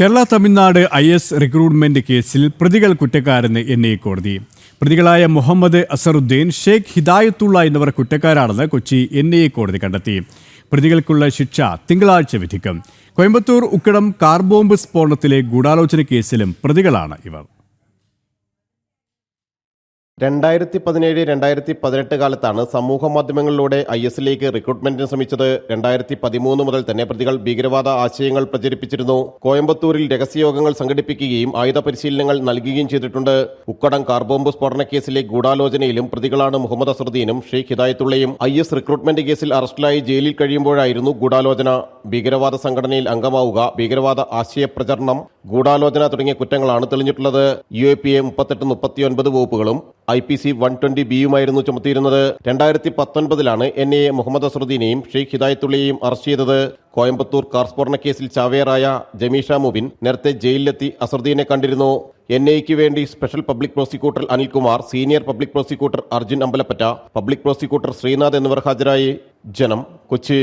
Kerala Tamil Nadu I S recruitment കേസിൽ പ്രതികൾ കുറ്റക്കാരെന്ന് N I കോടതി. പ്രതികളായ മുഹമ്മദ് അസറുദ്ദീൻ ഷെയ്ഖ് ഹിദായത്തുള്ള എന്നിവർ കുറ്റക്കാരാണെന്ന് കൊച്ചി എൻ ഐ കോടതി കണ്ടെത്തി. പ്രതികൾക്കുള്ള ശിക്ഷ തിങ്കളാഴ്ച വിധിക്കും. കോയമ്പത്തൂർ ഉക്കടം കാർബോംബ് സ്ഫോടനത്തിലെ ഗൂഢാലോചന കേസിലും പ്രതികളാണ് ഇവർ. രണ്ടായിരത്തി പതിനേഴ് രണ്ടായിരത്തി പതിനെട്ട് കാലത്താണ് സമൂഹ മാധ്യമങ്ങളിലൂടെ ഐ എസിലേക്ക് റിക്രൂട്ട്മെന്റിന് ശ്രമിച്ചത്. രണ്ടായിരത്തി പതിമൂന്ന് മുതൽ തന്നെ പ്രതികൾ ഭീകരവാദ ആശയങ്ങൾ പ്രചരിപ്പിച്ചിരുന്നു. കോയമ്പത്തൂരിൽ രഹസ്യയോഗങ്ങൾ സംഘടിപ്പിക്കുകയും ആയുധ പരിശീലനങ്ങൾ നൽകുകയും ചെയ്തിട്ടുണ്ട്. ഉക്കടം കാർബോംബ് സ്ഫോടന കേസിലെ ഗൂഢാലോചനയിലും പ്രതികളാണ് മുഹമ്മദ് അസറുദ്ദീനും ഷെയ്ഖ് ഹിദായത്തുള്ളയും ഐ എസ് റിക്രൂട്ട്മെന്റ് കേസിൽ അറസ്റ്റിലായി ജയിലിൽ കഴിയുമ്പോഴായിരുന്നു ഗൂഢാലോചന. ഭീകരവാദ സംഘടനയിൽ അംഗമാവുക ഭീകരവാദ ആശയപ്രചരണം ഗൂഢാലോചന തുടങ്ങിയ കുറ്റങ്ങളാണ് തെളിഞ്ഞിട്ടുള്ളത്. യു എ പി എ മുപ്പത്തെട്ട് മുപ്പത്തിയൊൻപത് വകുപ്പുകളും I P C one twenty ബിയുമായിരുന്നു ചുമത്തിയിരുന്നത്. രണ്ടായിരത്തി പത്തൊൻപതിലാണ് എൻ എ മുഹമ്മദ് അസറുദ്ദീനെയും ഷെയ്ഖ് ഹിദായത്തുള്ളിയെയും അറസ്റ്റ് ചെയ്തത്. കോയമ്പത്തൂർ കാർസ്ഫോർണ കേസിൽ ചാവേറായ ജമീഷ മുബിൻ നേരത്തെ ജയിലിലെത്തി അസറുദ്ദീനെ കണ്ടിരുന്നു. എൻ ഐക്ക് വേണ്ടി special public prosecutor Anilkumar senior public prosecutor Arjun Ambalappatta public prosecutor Sreenath എന്നിവർ ഹാജരായി. ജനം കൊച്ചി.